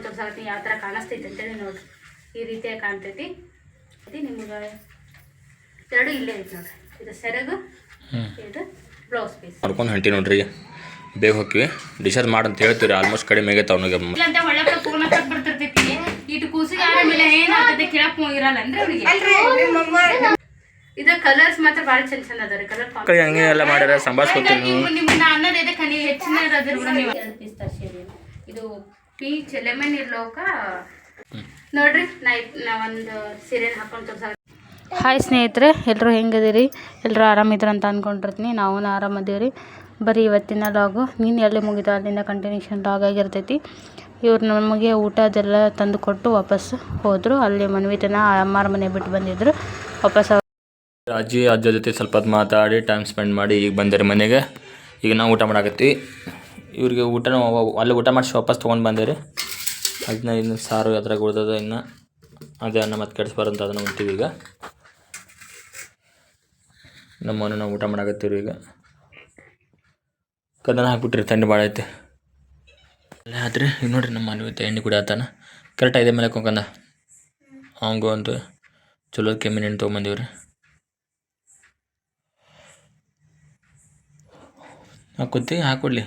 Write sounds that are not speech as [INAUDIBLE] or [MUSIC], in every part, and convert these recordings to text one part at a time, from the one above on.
ಹಾಕೊಂಡು ತೋರ್ಸಾಕತ್ತೀನಿ ಯಾವ ಥರ ಕಾಣಿಸ್ತೈತೆ ಅಂತೇಳಿ ನೋಡ್ರಿ. ಈ ರೀತಿಯಾಗಿ ಕಾಣ್ತೈತಿ. ಇದು ನಿಮ್ಗೆ ಎರಡು ಇಲ್ಲೇ ಐತೆ ನೋಡ್ರಿ. ಇದು ಸೆರಗು ಇದು ಬ್ಲೌಸ್ ಪೀಸ್. ಮಾಡ್ಕೊಂಡು ಹೊಂಟಿ ನೋಡ್ರಿ. ಬೇಗ ಹೋಗ್ತೀವಿ ಡಿಶಾರ್ಜ್ ಮಾಡಂತ ಹೇಳ್ತೀವಿ ಆಲ್ಮೋಸ್ಟ್ ಕಡಿಮೆ ಆಗೈತೆ ಅವನಿಗೆ. ಇಲ್ಲ ಅಂತ ಒಳ್ಳೆ ಫೋನ್ ಹಚ್ಚಕ್ ಬರ್ತಿರ್ತೈತಿ. ಇಟ್ಟು ಕೂಸಿಗೆ ಆರಾಮಿಲ್ಲ ಏನಾಗ್ತದೆ ಕೇಳಕ್ ಇರಲ್ಲ ಅಂದ್ರೆ ಅವ್ರಿಗೆ ಇದು ಕಲರ್ಸ್ ಮಾತ್ರ ಭಾಳ ಚಂದ ಚಂದ ಅದಾವ್ರಿ. ಕಲರ್ ಕೈ ಹಂಗೆ ಎಲ್ಲ ಮಾಡ್ಯಾರ ನೀವು ಹೆಚ್ಚಿನ ಅದ್ರ ಕೂಡ ನೀವು ಇದು ಪೀಚ್ ಲೆಮನ್ ಇರ್ಲೋಕ. ನೋಡ್ರಿ ನಾ ಒಂದು ಸೀರೆನ ಹಾಕೊಂಡು ತೋರ್ಸ ಹಾಯ್ ಸ್ನೇಹಿತರೆ ಎಲ್ಲರೂ ಹೆಂಗದಿರಿ ಎಲ್ಲರೂ ಆರಾಮಿದ್ರು ಅಂತ ಅಂದ್ಕೊಂಡಿರ್ತೀನಿ ನಾವು ಆರಾಮದೀವಿ ರೀ ಬರೀ ಇವತ್ತಿನ ಲಾಗು ನೀನು ಎಲ್ಲಿ ಮುಗಿದ ಅಲ್ಲಿಂದ ಕಂಟಿನ್ಯೂಷನ್ ಲಾಗ್ ಆಗಿರ್ತೈತಿ. ಇವ್ರು ನಮಗೆ ಊಟ ಅದೆಲ್ಲ ತಂದು ಕೊಟ್ಟು ವಾಪಸ್ ಹೋದರು. ಅಲ್ಲಿ ಮನ್ವಿತನ ಅಮ್ಮಾರ ಮನೆ ಬಿಟ್ಟು ಬಂದಿದ್ರು. ವಾಪಸ್ ಅಜ್ಜಿ ಅಜ್ಜ ಜೊತೆ ಸ್ವಲ್ಪ ಹೊತ್ತು ಮಾತಾಡಿ ಟೈಮ್ ಸ್ಪೆಂಡ್ ಮಾಡಿ ಈಗ ಬಂದಿರಿ ಮನೆಗೆ. ಈಗ ನಾವು ಊಟ ಮಾಡಾಕತ್ತೀವಿ. ಇವ್ರಿಗೆ ಊಟನೂ ಅಲ್ಲಿ ಊಟ ಮಾಡಿಸಿ ವಾಪಸ್ ತೊಗೊಂಡು ಬಂದಿರಿ ಅದನ್ನ ಇನ್ನು ಸಾರು ಅದ್ರಾಗ ಉಳ್ದದ ಇನ್ನು ಅದೇ ಅನ್ನ ಮತ್ತೆ ಕೆಡಿಸ್ಬಾರಂತ ಅದನ್ನು ಉಂತೀವಿ ಈಗ. ನಮ್ಮನ್ನು ನಾವು ಊಟ ಮಾಡಾಕತ್ತೀವಿ ಈಗ. ಕದನ ಹಾಕ್ಬಿಟ್ರಿ, ಥಂಡಿ ಭಾಳ ಐತೆ. ಅಲ್ಲೇ ಆತ್ರಿ ಈಗ ನೋಡ್ರಿ ನಮ್ಮ ಮನೆ ಎಣ್ಣೆ ಕುಡಿ ಆತಾನ ಕರೆಕ್ಟ್ ಐದೇ ಮೇಲೆ ಕೊಂಕಂದ ಹಂಗು ಅಂತ ಚಲೋ ಕೆಮ್ಮಿನ ಎಣ್ಣೆ ತೊಗೊಂಬಂದಿವ್ರಿ. ಹಾಕೊತ್ತಿ ಹಾಕೊಡ್ಲಿ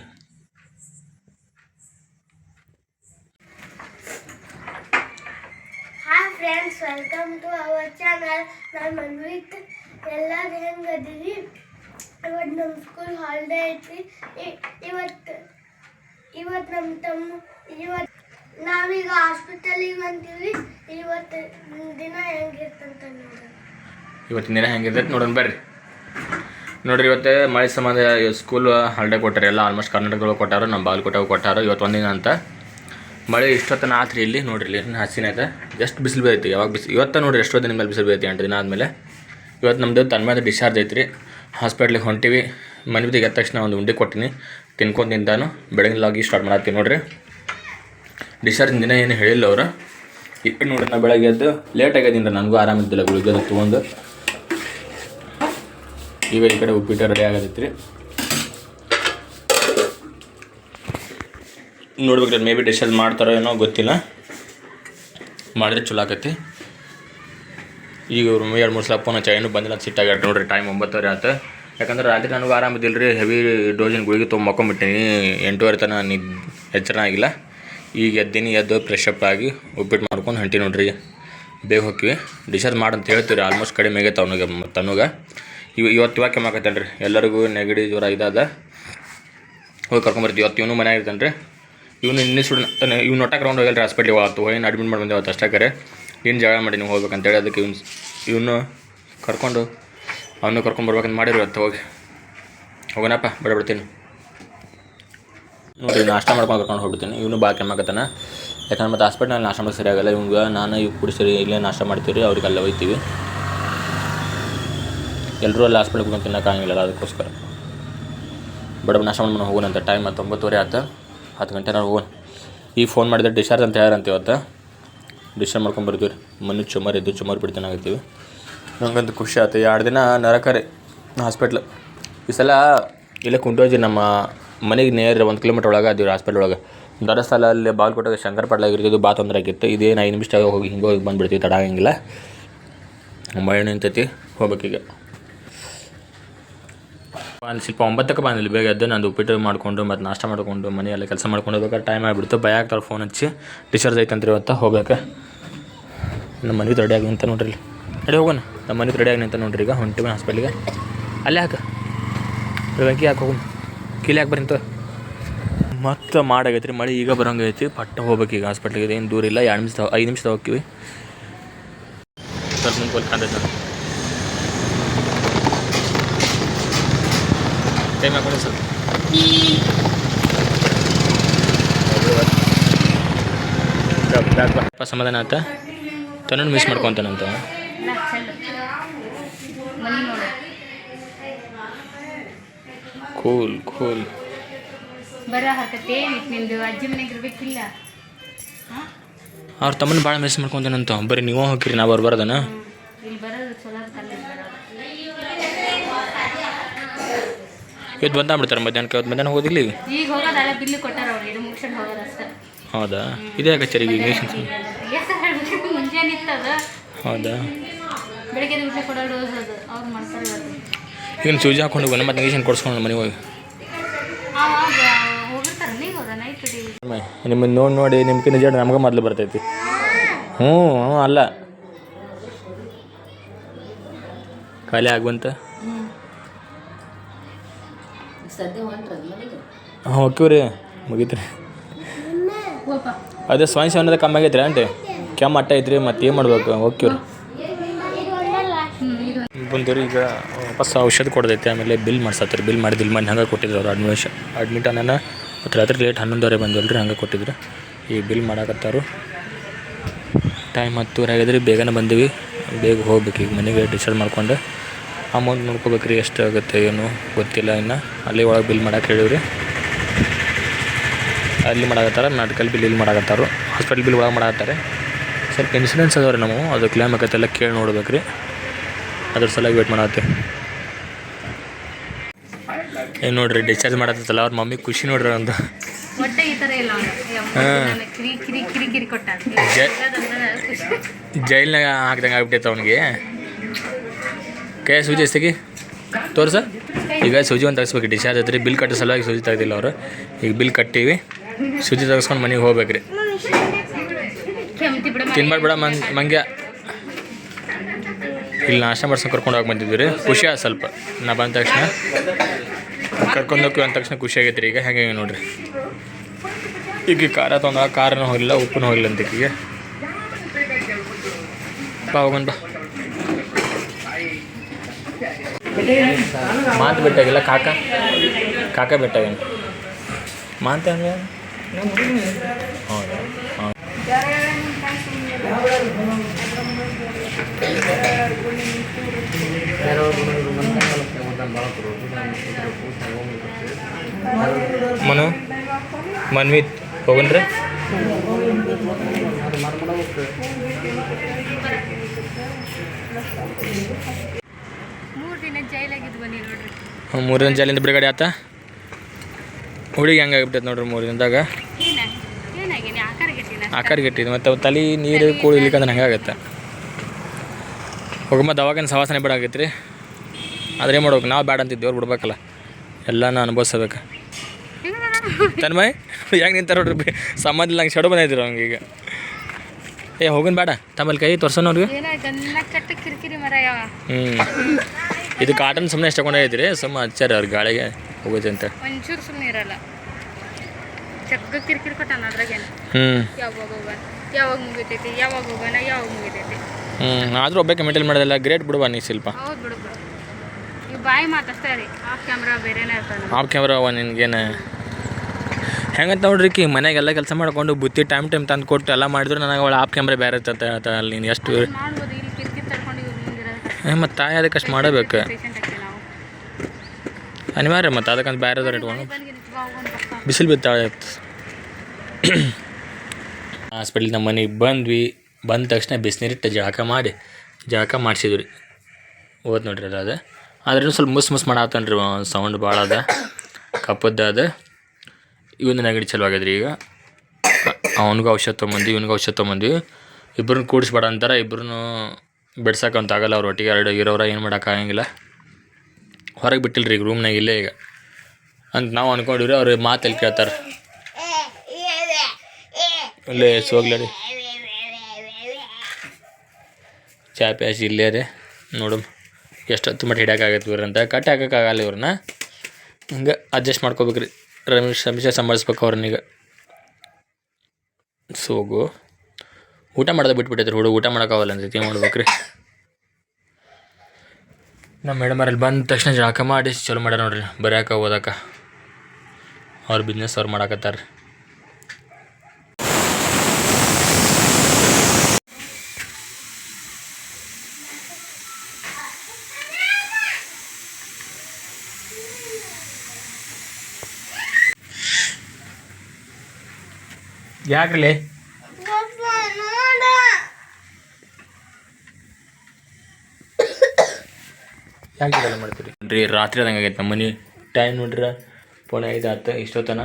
hi friends welcome to our channel ನಾನು ಮನ್ವಿತ್ ಎಲ್ಲರೂ ಹೆಂಗದಿರಿ ಇವತ್ತು ನಮ್ಮ ಸ್ಕೂಲ್ ಹಾಲಿಡೇ ಐತಿ ಇವತ್ತು ಇವತ್ತು ನಮ್ಮ ತಮ್ಮ ಇವತ್ತು ನಾವೀಗ ಹಾಸ್ಪಿಟಲಿಗೆ ಬಂತೀವಿ ಇವತ್ತು ದಿನ ಹೆಂಗಿರ್ತಂತ ನೋಡೋಣ ಇವತ್ತಿನ ದಿನ ಹೆಂಗಿರ್ತೈತೆ ನೋಡೋಣ ಬರ್ರಿ. ನೋಡ್ರಿ, ಇವತ್ತು ಮಳೆ ಸಂಬಂಧ ಸ್ಕೂಲ್ ಹಾಲಿಡೇ ಕೊಟ್ಟಾರೆ ಎಲ್ಲ ಆಲ್ಮೋಸ್ಟ್ ಕರ್ನಾಟಕಗಳು ಕೊಟ್ಟಾರ ನಮ್ಮ ಬಾಗಲಕೋಟೆಗೂ ಕೊಟ್ಟಾರ. ಇವತ್ತು ಒಂದಿನ ಅಂತ. ಮಳೆ ಇಷ್ಟೊತ್ತನ ಆತ್ರಿ ಇಲ್ಲಿ, ನೋಡ್ರಿ ಇಲ್ಲಿ, ಹಸಿನ ಐತೆ ಎಷ್ಟು ಬಿಸಿಲು ಬೀಳೈತಿ ಯಾವಾಗ ಬಿಸಿ ಇವತ್ತು ನೋಡ್ರಿ ಎಷ್ಟೋ ದಿನ ಮೇಲೆ ಬಿಸಿಲು ಬೀಳೈತಿ ಎಂಟು ದಿನ ಆದಮೇಲೆ. ಇವತ್ತು ನಮ್ಮದು ತನ್ಮೇಲೆ ಡಿಸ್ಚಾರ್ಜ್ ಐತ್ರಿ. ಹಾಸ್ಪಿಟ್ಲಿಗೆ ಹೊಂಟಿವಿ. ಮನೆ ಎದ್ದ ತಕ್ಷಣ ಒಂದು ಉಂಡೆ ಕೊಟ್ಟಿನಿ. ತಿನ್ಕೊಂಡು ತಿಂತಾನು ಬೆಳಗಿನ ಲಾಗಿ ಸ್ಟಾರ್ಟ್ ಮಾಡತ್ತೀನಿ ನೋಡ್ರಿ. ಡಿಸ್ಚಾರ್ಜ್ ದಿನ ಏನು ಹೇಳಿಲ್ಲ ಅವರು. ಈಗ ನೋಡ್ರಿ, ನಾ ಬೆಳಗ್ಗೆ ಎದ್ದು ಲೇಟ್ ಆಗ್ಯದಿಂದ ನನಗೂ ಆರಾಮಿದ್ದಿಲ್ಲ ಗುಳಿಗೆ ತೊಗೊಂಡು. ಈಗ ಈ ಕಡೆ ಉಪ್ಪಿಟ್ಟು ರೆಡಿ ಆಗತೈತಿ ರೀ ನೋಡ್ಬೇಕ್ರಿ ಮೇ ಬಿ ಡಿಶಲ್ಲಿ ಮಾಡ್ತಾರೋ ಏನೋ ಗೊತ್ತಿಲ್ಲ. ಮಾಡಿದ್ರೆ ಚಲೋ ಆಕೈತಿ. ಈಗ ಇವ್ರು ಎರಡು, ಮೂರು ಸಲ ಫೋನ್ ಚೈನು ಬಂದಿಲ್ಲ ಸಿಟ್ಟಾಗ್ಯಾರ ನೋಡ್ರಿ ಟೈಮ್ ಒಂಬತ್ತುವರೆ ಆಯ್ತು ಯಾಕಂದ್ರೆ ರಾತ್ರಿ ನನಗೂ ಆರಾಮಿದ್ದಿಲ್ಲ ರೀ ಹೆವಿ ಡೋಸಿನ ಗುಳಿಗೆ ತೊಗೊಂಡು ಮಕ್ಕೊಂಬಿಟ್ಟಿನಿ. ಎಂಟೂವರೆ ತನಕ ನಿ ಎಚ್ಚರ ಆಗಿಲ್ಲ. ಈಗ ಎದ್ದೀನಿ, ಎದ್ದು ಫ್ರೆಶ್ ಅಪ್ ಆಗಿ ಉಪ್ಪಿಟ್ಟು ಮಾಡ್ಕೊಂಡು ಹೊಂಟಿ ನೋಡ್ರಿ. ಬೇಗ ಹೋಗ್ತೀವಿ ಮಾಡಿ ಮಾಡಂತ ಹೇಳ್ತೀವಿ ರೀ ಆಲ್ಮೋಸ್ಟ್ ಕಡಿಮೆ ಆಗೈತೆ ಅವನಿಗೆ, ತನಗೆ. ಇವ, ಇವತ್ತು ಇವಾಗ ಕೆಮ್ಮಾಕತ್ತೇನೆ ರೀ ಎಲ್ಲರಿಗೂ ನೆಗಡಿ ಜ್ವರ ಇದಾದ. ಹೋಗಿ ಕರ್ಕೊಂಬರ್ತೀವಿ ಇವತ್ತು ಇವನು ಮನ್ಯಾಗ ಇರ್ತಾನೆ ರೀ ಇವನು ಇನ್ನೇ ಸುಡ್ ತಾನೆ ಇವ್ನು ಒಟ್ಟ ರೌಂಡ್ ಹೋಗಲ್ಲ ಹಾಸ್ಪಿಟ್ಲಿಗೆ ಅವತ್ತು ಏನು ಅಡ್ಮಿಟ್ ಮಾಡಿ ಬಂದೆ ಅವತ್ತು ಅಷ್ಟೇ ಕರೆ. ಏನು ಜಗಳ ಮಾಡಿ ನೀವು ಹೋಗ್ಬೇಕಂತೇಳಿ ಅದಕ್ಕೆ ಇವ್ನು ಇವನು ಕರ್ಕೊಂಡು, ಅವನು ಕರ್ಕೊಂಬರ್ಬೇಕಂತ ಮಾಡಿರು ಇವತ್ತು ಹೋಗಿ. ಹೋಗೋಣಪ್ಪ ಬಿಡ್ಬಿಡ್ತೀನಿ ನೋಡಿ ನಾಷ್ಟ ಮಾಡ್ಕೊಂಡು ಕರ್ಕೊಂಡು ಹೋಗ್ಬಿಡ್ತೀನಿ. ಇವನು ಭಾಳ ಕೆಮ್ಮಾಕತ್ತಾನ ಯಾಕಂದ್ರೆ ಮತ್ತು ಹಾಸ್ಪಿಟ್ಲಲ್ಲಿ ನಾಷ್ಟ ಮಾಡೋಕೆ ಸರಿಯಾಗಲ್ಲ. ಇವಾಗ ನಾನು ಇವ್ ಕುಡಿಸಿರಿ ಸರಿ ಇಲ್ಲೇ ನಾಷ್ಟ ಮಾಡ್ತೀವಿ ರೀ ಅವ್ರಿಗೆ ಅಲ್ಲೇ ಎಲ್ಲರೂ ಅಲ್ಲಿ ಹಾಸ್ಪಿಟ್ಲಿಗೆ ಕುತ್ಕೊಂಡು ತಿನ್ನೋಕ್ಕಾಗಿಲ್ಲ ಅದಕ್ಕೋಸ್ಕರ. ಬಡ ನಾಷ್ಟ ಮಾಡ್ಕೊಂಡು ಹೋಗೋಣ ಅಂತ. ಟೈಮ್ ಮತ್ತು ಒಂಬತ್ತುವರೆ ಆಯ್ತು? ಹತ್ತು ಗಂಟೆ ನಾವು ಹೋಗೋಣ. ಈಗ ಫೋನ್ ಮಾಡಿದ್ರೆ ಡಿಸ್ಚಾರ್ಜ್ ಅಂತ ಹೇಳ್ಯಾರಂತ ಇವತ್ತು. ಡಿಸ್ಚಾರ್ಜ್ ಮಾಡ್ಕೊಂಡು ಬರ್ತೀವಿ ರೀ. ಮನೆ ಚುಮಾರು ಇದ್ದು ಚುಮಾರು ಬಿಡ್ತಾನೆ ಆಗತ್ತೀವಿ ಖುಷಿ ಆಯ್ತು ಎರಡು ದಿನ ನರಕಾರಿ ಹಾಸ್ಪಿಟ್ಲ್ ಈ ಸಲ ಇಲ್ಲೇ ಕುಂಟೋಜಿ ನಮ್ಮ ಮನೆಗೆ ನೇರ ಒಂದು ಕಿಲೋಮೀಟ್ರ್ ಒಳಗೆ ಅದೀವಿ ಹಾಸ್ಪಿಟ್ಲ್ ಒಳಗೆ. ದರಸಲ ಅಲ್ಲಿ ಬಾಲ್ಕೋಟೆ ಶಂಕರ್ ಪಡ್ಲಾಗ ಇರ್ತಿದ್ದು ಬಾ ತೊಂದರೆ ಆಗಿತ್ತು. ಇದೇನು ಐದು ನಿಮಿಷದಾಗ ಹೋಗಿ ಹಿಂಗೆ ಹೋಗಿ ಬಂದುಬಿಡ್ತೀವಿ, ತಡ ಆಗಂಗಿಲ್ಲ. ಮಳೆ ನಿಂತೈತಿ ಹೋಗ್ಬೇಕೀಗ ಅಲ್ಲಿ ಸ್ವಲ್ಪ ಒಂಬತ್ತಕ್ಕೆ ಬಂದಿಲ್ಲ ಬೇಗ ಎದ್ದು ನಂದು ಉಪ್ಪಿಟ್ಟು ಮಾಡಿಕೊಂಡು ಮತ್ತು ನಾಷ್ಟ ಮಾಡಿಕೊಂಡು ಮನೆಯೆಲ್ಲ ಕೆಲಸ ಮಾಡ್ಕೊಂಡು ಹೋಗ್ಬೇಕಾದ್ರೆ ಟೈಮ್ ಆಗಿಬಿಡ್ತು. ಭಯ ಆಗ್ತಾರೆ ಫೋನ್ ಹಚ್ಚಿ. ಡಿಸ್ಚಾರ್ಜ್ ಐತಂತ್ರಿ ಇವತ್ತು? ಹೋಗ್ಬೇಕು? ನಮ್ಮ ಮನೆಗೆ ರೆಡಿ ಆಗಿ ನಿಂತ ನೋಡ್ರಿ ರೆಡಿ ಹೋಗೋಣ. ನಮ್ಮ ಮನೆಗೆ ರೆಡಿ ನಿಂತ ನೋಡ್ರಿ ಈಗ. ಹೊಂಟಿವಿ ಹಾಸ್ಪಿಟ್ಲಿಗೆ ಅಲ್ಲೇ ಹಾಕ. ಬೆಂಕಿ ಹಾಕಿ ಹೋಗೋಣ ಕೀಲಿ ಹಾಕಿ ಬರಿಂತ ಮತ್ತೆ ಮಾಡಾಗೈತ್ರಿ. ಮಳೆ ಈಗ ಬರೋಂಗೈತಿ. ಪಟ್ಟ ಹೋಗ್ಬೇಕು ಈಗ ಹಾಸ್ಪಿಟ್ಲಿಗೆ ಏನು ದೂರ ಇಲ್ಲ ಎರಡು ನಿಮಿಷ ಐದು ನಿಮಿಷ ಹೋಗ್ತೀವಿ ಸ್ವಲ್ಪ ಮುಂದೆ ಟೈಮ್ ಹಾಕೊಳ್ಳಿ ಸರ್. ಸಮಾಧಾನ ಆತ? ತನ್ನ ಮಿಸ್ ಮಾಡ್ಕೊತಾನಂತ ಕೂಲ್ ಕೂಲ್ ಬರ ಹರ್ಕತೆ ನಿಂದು? ಅಜ್ಜಿ ಮನೆಗೆ ಇರ್ಬೇಕಿಲ್ಲ. ಅವ್ರ ತಮ್ಮನ ಭಾಳ ಮಿಸ್ ಮಾಡ್ಕೊತಾನಂತ. ಬರೀ ನೀವು ಹೋಗಿರಿ ನಾ ಬರ್ಬಾರ್ದನ ಇಲ್ಲಿ ಬರೋದು ಚಲೋ ಇವತ್ತು ಬಂದಾಗ್ಬಿಡ್ತಾರೆ ಮಧ್ಯಾಹ್ನಕ್ಕೆ ಇವತ್ತು ಮಧ್ಯಾಹ್ನ ಹೋಗೋದಿಲ್ಲ ಈಗ? ಈಗ ಹೋಗೋದಲ್ಲ ಬಿಲ್ಲು ಕೊಟ್ಟಾರ ಅವ್ರು ಇದು ಮುಗಿಸ್ಕೊಂಡು ಹೌದಾ? ಇದೇ ಕಚೇರಿ ಚರಿಗೆ [LAUGHS] ಮುಂಜಾನೆ ಇತ್ತದ ಹೌದಾ? ಬೆಳಗ್ಗೆ ಊಟ ಕೊಡೋ ಡೋಸ್ ಅದು ಅವ್ರು ಮಾಡ್ತಾರೆ ಈಗ ಸೂಜಿ ಹಾಕೊಂಡು ಹೋಗೋಣ ಮತ್ತೆ ಇಂಗ್ಲೀಷನ್ ಕೊಡಿಸ್ಕೊಂಡು ಮನೆಗೆ ಹೋಗಿ. ನಿಮ್ಮನ್ನು ನೋಡಿ ನೋಡಿ ನಿಮ್ಗೆ ಜಡ ನಮ್ಗೆ ಮೊದಲು ಬರ್ತೈತಿ. ಹ್ಞೂ ಹ್ಞೂ ಅಲ್ಲ. ಖಾಲಿ ಆಗುವಂತ ಓಕೆ ಹೋಪ ಅದೇ ಸ್ವಯಂ ಸೇವನದ ಕಮ್ಮಿ ಆಗೈತ್ರಿ ಆಂಟಿ ಕೆಮ್ಮ ಅಟ್ಟ ಐತ್ರಿ ಮತ್ತೆ ಏನು ಮಾಡ್ಬೇಕು? ಓಕೆ ರೀ ಈಗ ವಾಪಸ್ ಔಷಧ ಕೊಡ್ದೈತೆ, ಆಮೇಲೆ ಬಿಲ್ ಮಾಡ್ಸತ್ತಾರೆ ಬಿಲ್ ಮಾಡಿದಿಲ್ಲ ಮನೆ ಹಂಗೆ ಕೊಟ್ಟಿದ್ರು ಅವ್ರು ಅಡ್ಮಿಷನ್ ಅಡ್ಮಿಟ್ ಅನ್ನ ಮತ್ತು ರಾತ್ರಿ ಲೇಟ್ ಹನ್ನೊಂದುವರೆ ಬಂದಲ್ರಿ ರೀ ಹಂಗೆ ಕೊಟ್ಟಿದ್ರು. ಈ ಬಿಲ್ ಮಾಡಾಕತ್ತಾರು. ಟೈಮ್ ಹತ್ತುವರೆ ಆಗಿದ್ರಿ ಬೇಗನೆ ಬಂದೀವಿ. ಬೇಗ ಹೋಗ್ಬೇಕು ಈಗ ಮನೆಗೆ ಡಿಸೈಡ್ ಮಾಡ್ಕೊಂಡು. ಅಮೌಂಟ್ ನೋಡ್ಕೋಬೇಕು ರೀ ಎಷ್ಟು ಆಗುತ್ತೆ ಏನು ಗೊತ್ತಿಲ್ಲ ಇನ್ನು. ಅಲ್ಲಿ ಒಳಗೆ ಬಿಲ್ ಮಾಡಕ್ಕೆ ಹೇಳಿವ್ರಿ. ಅಲ್ಲಿ ಮಾಡಾಕತ್ತಾರ ಮೆಡಿಕಲ್ ಬಿಲ್ ಇಲ್ಲಿ ಮಾಡಾಕತ್ತಾರು. ಹಾಸ್ಪಿಟಲ್ ಬಿಲ್ ಒಳಗೆ ಮಾಡಾಕತ್ತಾರೆ. ಸ್ವಲ್ಪ ಇನ್ಸೂರೆನ್ಸ್ ಅದಾವ ರೀ ನಾವು ಅದು ಕ್ಲೇಮ್ ಆಕತ್ತೆಲ್ಲ ಕೇಳಿ ನೋಡ್ಬೇಕು ರೀ ಅದ್ರ ಸಲುವಾಗಿ ವೇಟ್ ಮಾಡತ್ತೆ. ಏನು ನೋಡ್ರಿ ಡಿಸ್ಚಾರ್ಜ್ ಮಾಡತ್ತಲ್ಲ ಅವ್ರ ಮಮ್ಮಿ ಖುಷಿ ನೋಡ್ರಿ ಅಂತ ಜೈಲ್ನಾಗ ಹಾಕ್ದಂಗೆ ಆಗ್ಬಿಟ್ಟೈತೆ ಅವನಿಗೆ. ಕೈ ಸೂಜಿ ಎಷ್ಟಿಗೆ ತೋರ್ಸ ಈಗ ಸೂಜಿ ಒಂದು ತೆಗಿಸ್ಬೇಕು ಡಿಸ್ಚಾರ್ಜ್ ಐತ್ರಿ ಬಿಲ್ ಕಟ್ಟೋ ಸಲುವಾಗಿ ಸೂಜಿ ತೆಗ್ದಿಲ್ಲ ಅವರು. ಈಗ ಬಿಲ್ ಕಟ್ಟೀವಿ. ಸೂಜಿ ತೆಗೆಸ್ಕೊಂಡು ಮನೆಗೆ ಹೋಗ್ಬೇಕ್ರಿ. ರೀ ಕೆಮ್ತಿ ಬಿಡ ತಿನ್ಬಾರ್ದು ಬಿಡ ಮನ್ ಮಂಗ್ಯ. ಇಲ್ಲಿ ನಾಷ್ಟ ಮಾಡ್ಸ್ಕೊಂಡು ಕರ್ಕೊಂಡು ಹೋಗಿ ಬಂದಿದ್ವಿ ರೀ ಖುಷಿ ಆ ಸ್ವಲ್ಪ. ನಾ ಬಂದ ತಕ್ಷಣ. ಕರ್ಕೊಂಡು ಹೋಗ್ತೀವಿ ಅಂದ ತಕ್ಷಣ ಖುಷಿ ಆಗೈತೆ ರೀ ಈಗ. ಹೆಂಗೆ ಹೆಂಗೆ ನೋಡ್ರಿ. ಈಗ ಖಾರ ತೊಗೊಂಡ ಖಾರನೂ ಹೋಗಿಲ್ಲ ಉಪ್ಪುನೂ ಹೋಗಿಲ್ಲ ಅಂತ ಈಗ ಬಾ ಹೋಗೋಣ ಬಾ. ಮಾತು ಬಿಟ್ಟಾಗಿಲ್ಲ ಕಾಕ? ಕಾಕ ಬಿಟ್ಟಾಗೇನು? ಮಾತು ಹೌದಾ? ಹಾಂ ಮನು? ಮನ್ವಿತ್ ಹೋಗನ್ರಿ. ಮೂರು ದಿನ ಜೈಲಾಗಿದ್ದು ಬನ್ನಿ ನೋಡ್ರಿ. ಮೂರು ದಿನ ಜಾಲಿಂದ ಬಿಡುಗಡೆ ಆತ? ಹುಡುಗಿ ಹಂಗೆ ಆಗ್ಬಿಟ್ಟೈತೆ ನೋಡ್ರಿ ಮೂರು ದಿನದಾಗ ಆಕಾರ ಗಟ್ಟಿದ್ ಮತ್ತೆ ತಲೆ ನೀರು ಕೂಳು ಇಲ್ಲಿಕಂದ್ರೆ ಹಂಗೆ ಆಗತ್ತೆ. ಹೋಗಮ್ಮ ದವಾಖಾನೆ ಸವಾಸನೆ ಬಿಡಾಗೈತೆ ರೀ ಆದ್ರೆ ಏನು ಮಾಡ್ಬೇಕು? ನಾವು ಬೇಡ ಅಂತಿದ್ದೆ ಅವ್ರು ಬಿಡ್ಬೇಕಲ್ಲ. ಎಲ್ಲನೂ ಅನುಭವಿಸ್ಬೇಕು. ತನ್ಮಯ್ ಹೆಂಗೆ ನಿಂತಾರ ನೋಡ್ರಿ? ಬಿ- ಸಂಬಂಧ ಇಲ್ಲ ಹಂಗೆ ಶಡು ಬಂದಿದ್ರು ಹಂಗೀಗ ಈಗ. ಏ ಹೋಗನ್ ಬೇಡ. ತಮ್ಮಲ್ಲಿ ಕೈ ಯಾವ? ಹ್ಞೂ ಇದು ಕಾಟನ್ ಸುಮ್ಮನೆ ಎಷ್ಟು ಕೊಂಡೈತ್ರಿ ಸುಮ್ಮ ಹಚ್ಚಾರ ಅವ್ರ ಗಾಳಿಗೆ ಹೋಗುತ್ತೆ ಅಂತ ಒಂಚೂರು ಸುಮ್ಮನೆ ಇರಲ್ಲ. ಚಕ್ಕ ಕಿರಿಕಿರಿ ಕೊಟ್ಟಾನ ಅದ್ರಾಗೇನು? ಹ್ಞೂ ಯಾವಾಗ ಹೋಗೋಣ? ಯಾವಾಗ ಮುಗಿತೈತಿ? ಯಾವಾಗ ಹೋಗೋಣ? ಯಾವಾಗ ಮುಗಿತೈತಿ? ಹ್ಞೂ ಆದರೂ ಒಬ್ಬಕ್ಕೆ ಮೇಂಟೈನ್ ಮಾಡೋದಿಲ್ಲ ಗ್ರೇಟ್ ಬಿಡುವ ನೀ ಸ್ವಲ್ಪ ಹೌದು ಬಿಡು ಬಿಡು. ಈ ಬಾಯಿ ಮಾತಾಡ್ತಾ ರೀ ಆಫ್ ಕ್ಯಾಮ್ರಾ ಬೇರೆನೇ ಇರ್ತಾನೆ ಆಫ್ ಕ್ಯಾಮ್ರಾ ಅವ ನಿನಗೇನು? ಹೆಂಗಂತ ನೋಡ್ರಿ ಕಿ ಮನೆಗೆಲ್ಲ ಕೆಲಸ ಮಾಡ್ಕೊಂಡು ಬುತ್ತಿ ಟೈಮ್ ಟೈಮ್ ತಂದು ಕೊಟ್ಟು ಎಲ್ಲ ಮಾಡಿದ್ರು ನನಗೆ ಅವಳು ಆಫ್ ಕ್ಯಾಮ್ರಾ ಬೇರೆ ಇರ್ತಂತ ಹೇಳ್ತಾಳೆ ಅಲ್ಲಿ ನೀನು ಎಷ್ಟು ಮಾಡ್ಬೋದು ಇಲ್ಲಿ ಕಿರಿಕಿರಿ ತಡ್ಕೊಂಡು ಇವ್ರು ಮುಂದಿರೋದು ಮತ್ತು ತಾಯಿ ಅದಕ್ಕೆ ಅಷ್ಟು ಮಾಡಬೇಕು. ಅನಿವಾರ್ಯ ಮತ್ತು ಅದಕ್ಕಂತ ಬೇರೆ ಇಟ್ಕೊಂಡು. ಬಿಸಿಲು ಬಿತ್ತಾಳೆ ಹಾಸ್ಪಿಟ್ಲ್ ನಮ್ಮ ಮನೆಗೆ ಬಂದ್ವಿ, ಬಂದ ತಕ್ಷಣ ಬಿಸಿನೀರಿಟ್ಟು ಜಳಕ ಮಾಡಿ ಜಳಕ ಮಾಡಿಸಿದ್ವಿ. ಓದ್ ನೋಡ್ರಿ ಅದ ಅದು. ಆದ್ರೂ ಸ್ವಲ್ಪ ಮುಸ್ ಮುಸ್ ಮಾಡಾತನ್ರಿ ಸೌಂಡ್ ಭಾಳ ಅದ. ಕಪ್ಪದ್ದು ಅದ. ಇವನ್ನ ನೆಗಡಿ ಚಲೋ ಆಗ್ಯದ್ರಿ ಈಗ. ಅವನಿಗೂ ಔಷಧ ತೊಗೊಂಬಂದ್ವಿ, ಇವನಿಗೂ ಔಷಧ ತೊಗೊಂಬಂದ್ವಿ. ಇಬ್ಬರನ್ನ ಕೂಡಿಸ್ಬೇಡ ಅಂತಾರೆ ಇಬ್ಬರನ್ನು ಬಿಡ್ಸಕ್ಕಂತ ಆಗಲ್ಲ, ಅವ್ರು ಒಟ್ಟಿಗೆ ಎರಡು ಇರೋರ ಏನು ಮಾಡೋಕ್ಕಾಗಂಗಿಲ್ಲ ಹೊರಗೆ ಬಿಟ್ಟಿಲ್ರಿ ಈಗ ರೂಮ್ನಾಗ ಇಲ್ಲೇ ಈಗ. ಅಂತ ನಾವು ಅಂದ್ಕೊಂಡಿವ್ರಿ ಅವ್ರ ಮಾತು ಎಲ್ಲಿ ಕೇಳ್ತಾರೆ? ಇಲ್ಲೇ ರೀ ಚಾ ಪ್ಯಾಸಿ ಇಲ್ಲೇ ರೀ ನೋಡು, ಎಷ್ಟೊತ್ತು ಮಟ್ಟ ಹಿಡಿಯೋಕ್ಕಾಗತ್ತೆ ಇವ್ರಂತ ಕಟ್ ಹಾಕೋಕ್ಕಾಗಲ್ಲ ಇವ್ರನ್ನ. ಹಿಂಗೆ ಅಡ್ಜಸ್ಟ್ ಮಾಡ್ಕೋಬೇಕ್ರಿ. ರಮೇಶ್, ರಮೇಶ ಸಂಭಾಳಿಸ್ಬೇಕು ಅವ್ರನ್ನೀಗ ಸೋಗು. ಊಟ ಮಾಡೋದು ಬಿಟ್ಬಿಟ್ಟಿದ್ರು ಹುಡುಗ, ಊಟ ಮಾಡೋಕ್ಕಾಗಲ್ಲ ಅಂತ, ಏನು ಮಾಡ್ಬೇಕ್ರಿ? ನಮ್ಮ ಮೇಡಮ್ ಅಲ್ಲಿ ಬಂದ ತಕ್ಷಣ ಜಳಕ ಮಾಡಿ ಚಲೋ ಮಾಡ್ಯಾರ ನೋಡ್ರಿ ಬರ್ಯಾಕ ಓದಾಕ. ಅವ್ರ ಬಿಸ್ನೆಸ್ ಅವ್ರು ಮಾಡಾಕತ್ತಾರ ಯಾಕ್ರಲಿ ಯಾಕೆ ಇದೆಲ್ಲ ಮಾಡ್ತೀರಿ? ರೀ ರಾತ್ರಿ ಆದಂಗ ನಮ್ಮ ಮನೆ. ಟೈಮ್ ನೋಡ್ರಿ ಪೋಣೆ ಐದು ಆಯ್ತು ಇಷ್ಟೊತ್ತನ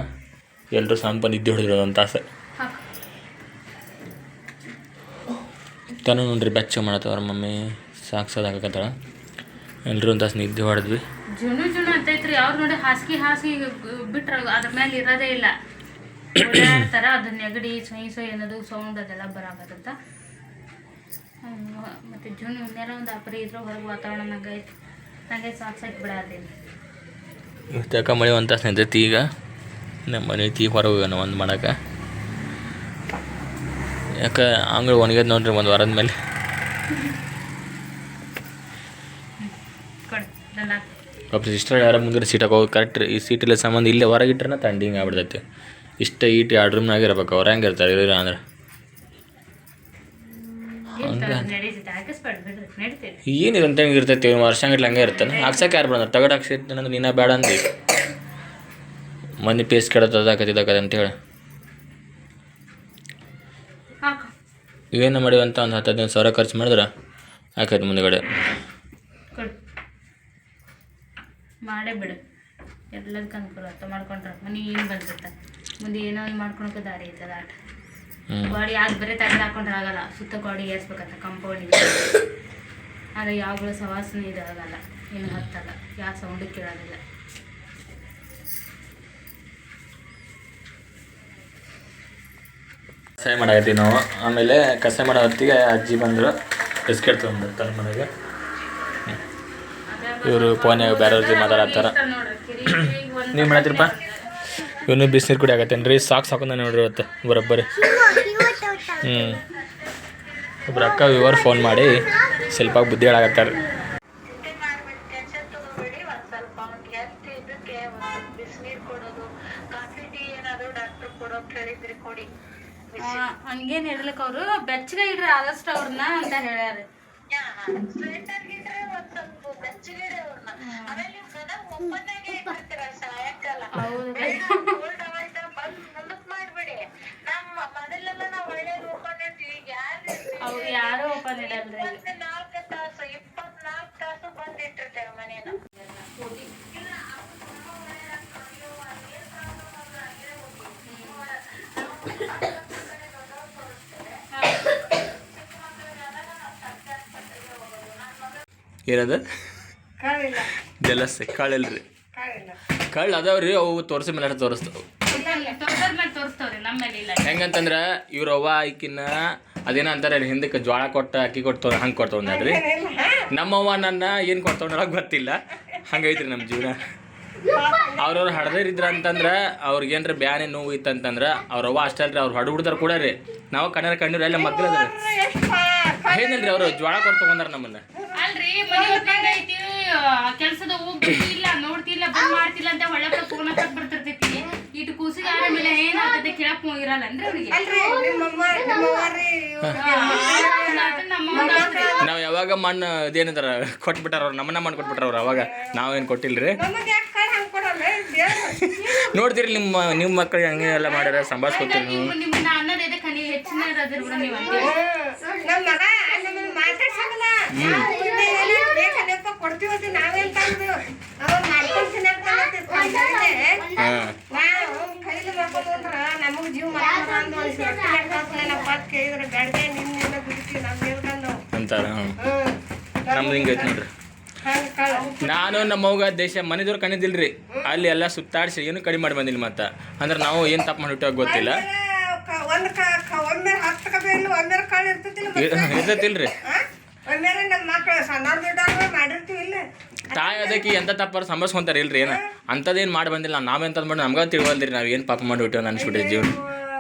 ಎಲ್ಲರೂ ಸಾಂಪನ್ ಇದ್ದು ಹೊಡೆದ್ರು ಒಂದು ತಾಸು. ತನ ನೋಡ್ರಿ ಬೆಚ್ಚ ಮಾಡತ್ತವ್ರ ಮಮ್ಮಿ. ಸಾಕ್ಸೋದಾಗತ್ತಳ ಎಲ್ಲರೂ ಒಂದು ತಾಸು ನಿದ್ದೆ ಹೊಡೆದ್ವಿ. ಜುನು ಜುನು ಅಂತೈತ್ರಿ ಅವ್ರು ನೋಡಿ ಹಾಸಿಗೆ ಹಾಸಿಗೆ ಬಿಟ್ರ ಅದ್ರ ಮೇಲೆ ಇರೋದೇ ಇಲ್ಲ. ಓಡಾಡ್ತಾರ ಅದು ನೆಗಡಿ ಸೊಯ್ ಸೊಯ್ ಅನ್ನೋದು ಸೌಂಡ್ ಅದೆಲ್ಲ ಬರಾಕತ್ತಂತ. ಮತ್ತೆ ಜುನು ಇನ್ನೆಲ್ಲ ಒಂದು ಅಪರಿ ಇದ್ರೆ ಹೊರಗೆ ವಾತಾವರಣ ಆಗೈತಿ ಐತಿ ಬಿಡಾತೀನಿ. ಯಾಕೆ ಮಳೆ ಒಂದು ತಾಸು ನಿಂತೈತಿ ಈಗ. ನಮ್ಮ ಮನೆ ತೀ ಹೊರಗೆ ಹೋಗೋಣ ಒಂದು ಮಾಡಕ್ಕೆ ಯಾಕೆ ಅಂಗಡಿ ಒಣಗ್ಯದ ನೋಡ್ರಿ ಒಂದು ವಾರದ ಮೇಲೆ. ಪಾಪ ಸಿಸ್ಟರ್ ಯಾರ ಮುಂದೆ ಸೀಟ್ ಹೋಗಿ ಕರೆಕ್ಟ್ ಈ ಸೀಟಿಲ್ಲ ಸಂಬಂಧ ಇಲ್ಲೇ ಹೊರಗೆ ತಂಡಿಂಗ್ ತಂಡಿ ಹಿಂಗೆ ಆಗ್ಬಿಡ್ತೈತಿ. ಇಷ್ಟ ಈಟಿ ಎರಡು ರೂಮ್ನಾಗ ಇರ್ಬೇಕು ಅವ್ರು ಹೆಂಗೆ ಇರ್ತಾರೆ ಅಂದ್ರೆ. ಏನಿದೆ ಅಂತ ಹೆಂಗೆ ಇರ್ತೈತಿ ವರ್ಷ ಗಂಟ್ಲೆ ಹಂಗೆ ಇರ್ತಾನೆ ಹಾಕ್ಸಕ್ಕೆ ಯಾರು ಬಂದ್ರೆ? ತಗಡ್ ಹಾಕ್ಸಿರ್ತಾನೆ ಅಂದ್ರೆ ನೀನ ಬೇಡ ಅಂದಿ. ಮನೆ ಪೇಸ್ ಕೆಡತದ ಹಾಕತ್ತಿದ್ದಾಕದ ಅಂತೇಳಿ ಏನು ಇವೇನು ಮಾಡಿವಿ ಅಂತ ಒಂದು ಹತ್ತು ಹದಿನೈದು ಸಾವಿರ ಖರ್ಚು ಮಾಡಿದ್ರೆ? ಹಾಕೈತಿ ಮುಂದಗಡೆ. ಮಾಡೇ ಬಿಡು. ಎಲ್ಲದಕ್ಕೆ ಅನುಕೂಲ ಮಾಡ್ಕೊಂಡ್ರೆ ಮನೆ ಏನು ಬಂದಿರ್ತ ಮುಂದೆ ಏನೋ ಮಾಡ್ಕೊಳಕ್ಕೆ ದಾರಿ ಐತದ ಆಟ. ಗಾಡಿ ಯಾವ್ದು ಬರೀ ತಗದು ಹಾಕೊಂಡ್ರೆ ಆಗಲ್ಲ. ಸುತ್ತ ಗಾಡಿ ಏರ್ಸ್ಬೇಕಂತ ಕಂಪೌಂಡಿಗೆ ಆಗ ಯಾವಾಗಲೂ ಸವಾಸನೆ ಇದಾಗಲ್ಲ ಏನು ಹತ್ತಲ್ಲ. ಯಾವ ಸೌಂಡ್ ಕೇಳೋದಿಲ್ಲ. ಕಸಾಯ ಮಾಡಾಕತ್ತೀವಿ ನಾವು. ಆಮೇಲೆ ಕಸಾಯ ಮಾಡೋ ಹೊತ್ತಿಗೆ ಅಜ್ಜಿ ಬಂದರು. ಬಿಸ್ಕೆಟ್ ತೊಗೊಂಡ್ರು ತನ್ನ ಮನೆಗೆ. ಇವರು ಫೋನ್ಯಾಗ ಬೇರೆಯವ್ರ ಜೊತೆ ಮಾತಾಡತ್ತಾರ. [COUGHS] ನೀವು ಮಾಡತ್ತೀರಪ್ಪ? ಇವನು ಬಿಸಿನೀರು ಕುಡಿ ಆಗತ್ತೇನು ರೀ ಸಾಕು ಸಾಕು ನೋಡಿರಿ ಇವತ್ತು. ಬರೋಬ್ಬರಿ. ಹ್ಞೂ ಒಬ್ರು ಅಕ್ಕ ವಿವರ್ ಫೋನ್ ಮಾಡಿ ಸ್ವಲ್ಪ ಬುದ್ಧಿ ಹೇಳಾಕತ್ತಾರ. ಹಂಗೇನ್ ತಗೋಬೇಡಿ ಅವ್ರು ಸ್ವಲ್ಪ ಅವ್ನಿಗೆ ಹೆಲ್ತ್ ಇದಕ್ಕೆ ಒಂದ್ ಬಿಸಿನೀರ್ ಕೊಡೋದು ಕಾಫಿ ಟೀ ಏನಾದ್ರು ಡಾಕ್ಟರ್ ಕೊಡೋಕ್ ಹೇಳಿದ್ರಿ ಕೊಡಿ ಹಂಗೇನು ಇರ್ಲಿಕ್ಕೆ ಅವರು? ಬೆಚ್ಚಗೆ ಇಡ್ರಿ ಆದಷ್ಟು ಅವ್ರನ್ನ ಅಂತ ಹೇಳ್ಯಾರ. ಸ್ವೆಟರ್ ಗಿಟ್ರೆ ಒಂದ್ ಸ್ವಲ್ಪ ಬೆಚ್ಚಗಿರಿ ಅವ್ರನ್ನ. ಆಮೇಲೆ ಏನದ? ಜಲಸೆ ಕಾಳಲ್ರಿ. ಕಳ್ ಅದಾವ್ರಿ ಅವು ತೋರಿಸಿ ಮೇಲೆ ತೋರಿಸ್ತಾವ ಹೆಂಗಂತಂದ್ರೆ ಇವ್ರ ಅವ್ವ ಆಕಿನ ಅದೇನ ಅಂತಾರೆ ಹಿಂದಕ್ಕೆ ಜ್ವಾಳ ಕೊಟ್ಟ ಅಕ್ಕಿ ಕೊಟ್ಟು ಹಂಗೆ ಕೊಡ್ತವ್ರಿ ನಮ್ಮವ್ವ ನನ್ನ ಏನು ಕೊಡ್ತಾವ ಗೊತ್ತಿಲ್ಲ. ಹಂಗೈತ್ರಿ ನಮ್ಮ ಜೀವನ. ಅವ್ರವ್ರು ಹಡ್ದಿರಿದ್ರ ಅಂತಂದ್ರೆ ಅವ್ರಿಗೆ ಏನ್ರ ಬ್ಯಾನೆ ನೋವು ಇತ್ತಂತಂದ್ರೆ ಅವ್ರವ್ವ ಅಷ್ಟೇ ಅಲ್ರಿ ಅವ್ರು ಹಡ್ ಹುಡ್ದಾರ ಕೂಡ ರೀ. ನಾವು ಕಣ್ಣರ ಕಣ್ಣೀರು ಎಲ್ಲ ಮಗ್ಲದ್ರಿ ಏನಿಲ್ರಿ ಅವರು ಜ್ವಾಳ ಕೊಟ್ಟು ತಗೊಂಡಾರ ನಮ್ಮನ್ನ? ಅಲ್ರಿ ಮನೆ ಐತಿ. ಕೆಲ್ಸದ ಹೋಗ್ತಿಲ್ಲ ಇಲ್ಲ ನೋಡ್ತಿಲ್ಲ ಬಂದ್ ಮಾಡ್ತಿಲ್ಲ ಅಂತ ಒಳ್ಳೆ ಫೋನ್ ಹಾಕಕ್ ಬರ್ತಿರ್ತೈತಿ. ಇಟ್ಟು ಕೂಸಿಗೆ ಆಮೇಲೆ ಏನಾಗ್ತದೆ ಕೇಳಕ್ ಇರಲ್ಲ ಅಂದ್ರೆ ಅವ್ರಿಗೆ? ನಾವ್ ನಾವು ಯಾವಾಗ ಮಣ್ಣ ಅದೇನಂತಾರ ಕೊಟ್ಬಿಟ್ಟಾರ ಅವ್ರು ನಮ್ಮನ್ನ ಮಣ್ಣು ಕೊಟ್ಬಿಟ್ರ ಅವ್ರು ಅವಾಗ ನಾವೇನ್ ಕೊಟ್ಟಿಲ್ರಿ? ನೋಡ್ತೀರಿ ನಿಮ್ಮ ನಿಮ್ಮ ಮಕ್ಕಳು ಹಂಗೆ ಎಲ್ಲ ಮಾಡ್ಯಾರ ಸಂಭಾಳಿಸ್ಕೊತೀರಿ ನೀವು. ಅಂತಾರ ನಮ್ದು ಹಿಂಗೆ ಐತೆ ನೋಡ್ರಿ. ಹಂಗ ಕಳ್ಳ ನಾನು ನಮ್ಮವ್ಗ ದೇಶ ಮನೆದವ್ರು ಕಣಿದಿಲ್ರಿ ಅಲ್ಲಿ ಎಲ್ಲ ಸುತ್ತಾಡಿಸಿ ಏನು ಕಡಿಮೆ ಮಾಡಿ ಬಂದಿಲ್ಲ ಮತ್ತೆ. ಅಂದ್ರೆ ನಾವು ಏನು ತಪ್ಪು ಮಾಡ್ಬಿಟ್ಟು ಗೊತ್ತಿಲ್ಲ? ಇರ್ತೈತಿಲ್ರಿ. ಆ? ಒಮ್ಮೆ ನಮ್ಮ ಮಕ್ಕಳು ಸಣ್ಣವ್ರ ದೊಡ್ಡವ್ರು ಮಾಡಿರ್ತೀವಿ ಇಲ್ಲ. ತಾಯಿ ಅದಕ್ಕೆ ಎಂತ ತಪ್ಪಾರು ಸಂಭಾಳಿಸ್ಕೊಂತಾರೆ ಇಲ್ರಿ ಏನು? ಅಂಥದ್ದೇನು ಮಾಡಿ ಬಂದಿಲ್ಲ. ನಾವೆಂತದ್ ಮಾಡಿ ನಮ್ಗೆ ತಿಳ್ವಲ್ರಿ ನಾವು ಏನು ಪಾಪ ಮಾಡಿಬಿಟ್ಟು ಅನ್ಸ್ಬಿಟ್ಟಿವಿ ಜೀವನ.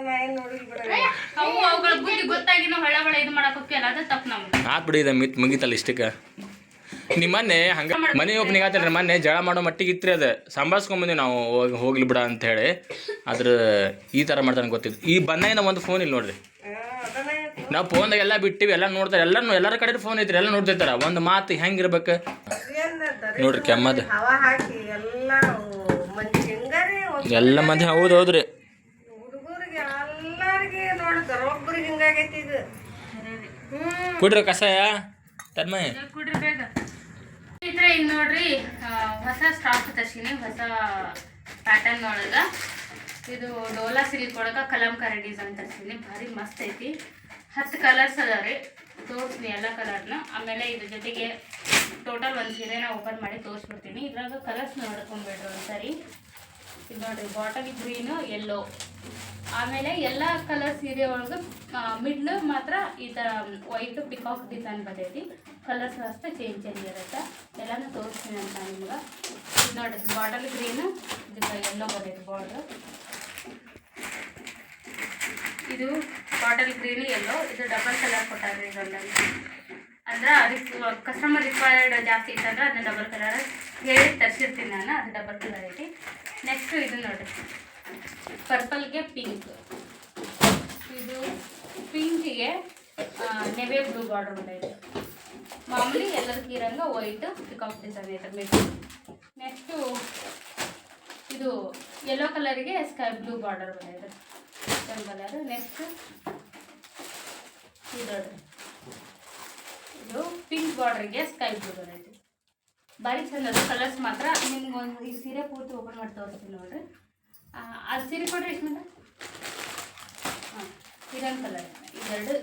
ನಾ ಏನ್ ನೋಡಿಲ್ಲ ಅವು ಅವುಗಳ ಬುದ್ಧಿ ಗೊತ್ತಾಗಿನ ಹೊಳ ಹೊಳ ಇದು ಮಾಡಕ್ ಹೋಗ್ತಿಲ್ಲ ಅದು ತಪ್ಪು ನಮ್ದು. ಆತ್ ಬಿಡಿ ಇದು ಮಿತ್ ಮುಗಿತಲ್ಲ ಇಷ್ಟಕ್ಕೆ. ನಿಮ್ಮ ಮೊನ್ನೆ ಹಂಗ ಮನೆ ಓಪನಿಂಗ್ ಆತಲ್ರಿ ಮೊನ್ನೆ ಜಳ ಮಾಡೋ ಮಟ್ಟಿಗೆ ಇತ್ರಿ ಅದು. ಸಂಭಾಳಿಸ್ಕೊಂಬಂದಿವಿ ನಾವು ಹೋಗಿ ಹೋಗ್ಲಿ ಬಿಡ ಅಂತ ಹೇಳಿ. ಆದ್ರೆ ಈ ಥರ ಮಾಡ್ತಾನೆ ಗೊತ್ತಿತ್ತು ಈ ಬಂದಾಗಿನ ಒಂದು ಫೋನ್ ಇಲ್ಲ ನೋಡ್ರಿ. ಅದನ್ನ ನಾವು ಫೋನ್ದಾಗ ಎಲ್ಲ ಬಿಟ್ಟಿವಿ ಎಲ್ಲ ನೋಡ್ತಾರೆ. ಎಲ್ಲರೂ ಎಲ್ಲರ ಕಡೆ ಫೋನ್ ಐತ್ರಿ ಎಲ್ಲ ನೋಡ್ತಿರ್ತಾರೆ. ಒಂದು ಮಾತು ಹೆಂಗಿರ್ಬೇಕು ನೋಡ್ರಿ ಕೆಮ್ಮದ. ಎಲ್ಲ ಮಂದಿ ಹೌದ್ ಎಲ್ಲ ಹೌದ್ರಿ ಕುಡ್ರಿ ಕಷಾಯ ತನ್ಮಯ. ಇದ್ರೆ ಈಗ ನೋಡ್ರಿ ಹೊಸ ಸ್ಟಾಕ್ ತರ್ಸಿನಿ ಹೊಸ ಪ್ಯಾಟರ್ನ್ ಒಳಗ. ಇದು ಡೋಲಾ ಸಿಲ್ಕ್ ಒಳಗ ಕಲಂಕಾರಿ ಡಿಸೈನ್ ತರ್ಸಿನಿ. ಭಾರಿ ಮಸ್ತ್ ಐತಿ. ಹತ್ತು ಕಲರ್ಸ್ ಅದಾವ. ರೀ ತೋರಿಸ್ತೀನಿ ಎಲ್ಲ ಕಲರ್ನ ಆಮೇಲೆ ಇದ್ರ ಜೊತೆಗೆ ಟೋಟಲ್ ಒಂದು ಸೀರೆನ ಓಪನ್ ಮಾಡಿ ತೋರಿಸ್ಬಿಡ್ತೀನಿ. ಇದ್ರಾಗ ಕಲರ್ಸ್ ನೋಡ್ಕೊಂಡ್ಬಿಡ್ರಿ ಒಂದ್ಸರಿ. ಇದು ನೋಡ್ರಿ ಬಾಟಲ್ ಗ್ರೀನು ಎಲ್ಲೋ ಆಮೇಲೆ ಎಲ್ಲ ಕಲರ್ ಸೀರೆ ಒಳಗೆ ಮಿಡ್ಲ್ ಮಾತ್ರ ಈ ಥರ ವೈಟ್ ಪಿಕಾಕ್ ಡಿಸೈನ್ ಬಂದೈತಿ ಕಲರ್ಸ್ ಅಷ್ಟೇ ಚೇಂಜ್ ಚೇಂಜ್ ಇರುತ್ತೆ. ಎಲ್ಲನೂ ತೋರಿಸ್ತೀನಿ ಅಂತ ನಿಮ್ಗೆ. ಇದು ನೋಡ್ರಿ ಬಾಟಲ್ ಗ್ರೀನು ಇದು ಎಲ್ಲೋ ಬಂದೈತಿ ಬಾರ್ಡ್ರ್ ಇದು ಬಾಟಲ್ ಗ್ರೀನ್ ಎಲ್ಲೋ ಇದು ಡಬಲ್ ಕಲರ್ ಕೊಟ್ಟಾರೆ ಇದೊಂದಲ್ಲಿ ಅಂದ್ರೆ ಅದಕ್ಕೆ ಕಸ್ಟಮರ್ ರಿಕ್ವೈರ್ಡ್ ಜಾಸ್ತಿ ಇತ್ತಂದ್ರೆ ಅದನ್ನ ಡಬಲ್ ಕಲರ್ ಹೇಳಿ ತರಿಸಿರ್ತೀನಿ ನಾನು, ಅದು ಡಬಲ್ ಕಲರ್ ಐತಿ. ನೆಕ್ಸ್ಟ್ ಇದು ನೋಡಿರಿ ಪರ್ಪಲ್ಗೆ ಪಿಂಕ್ ಇದು ಪಿಂಕಿಗೆ ನೆವೆ ಬ್ಲೂ ಬಾರ್ಡರ್ ಬಂದೈತೆ ಮಾಮೂಲಿ ಎಲ್ಲದಕ್ಕೆ ಇರಂಗ ವೈಟ್ ಪಿಕಪ್ ಡಿಸೈನ್ ಐತೆ ಬೇಕು ನೆಕ್ಸ್ಟು ಇದು ಯೆಲ್ಲೋ ಕಲರಿಗೆ ಸ್ಕೈ ಬ್ಲೂ ಬಾರ್ಡರ್ ಬಂದೈತೆ ಸ್ಕೈ ಕಲರ್ ನೆಕ್ಸ್ಟ್ ಇದು ನೋಡ್ರಿ. ಇದು ಪಿಂಕ್ ಬಾರ್ಡ್ರಿಗೆ ಸ್ಕೈ ಬ್ಲೂ ಬರೈತಿ ಭಾರಿ ಚಂದ ಅದು ಕಲರ್ಸ್ ಮಾತ್ರ ನಿಮ್ಗೆ ಒಂದು ಈ ಸೀರೆ ಪೂರ್ತಿ ಓಪನ್ ಮಾಡಿ ತೋರಿಸ್ತೀನಿ ನೋಡ್ರಿ. ಆ, ಅದು ಸೀರೆ ಕೊಡ್ರಿ ಎಷ್ಟು ಹಾಂ ಇದೊಂದು ಕಲರ್ ಇದೆರಡು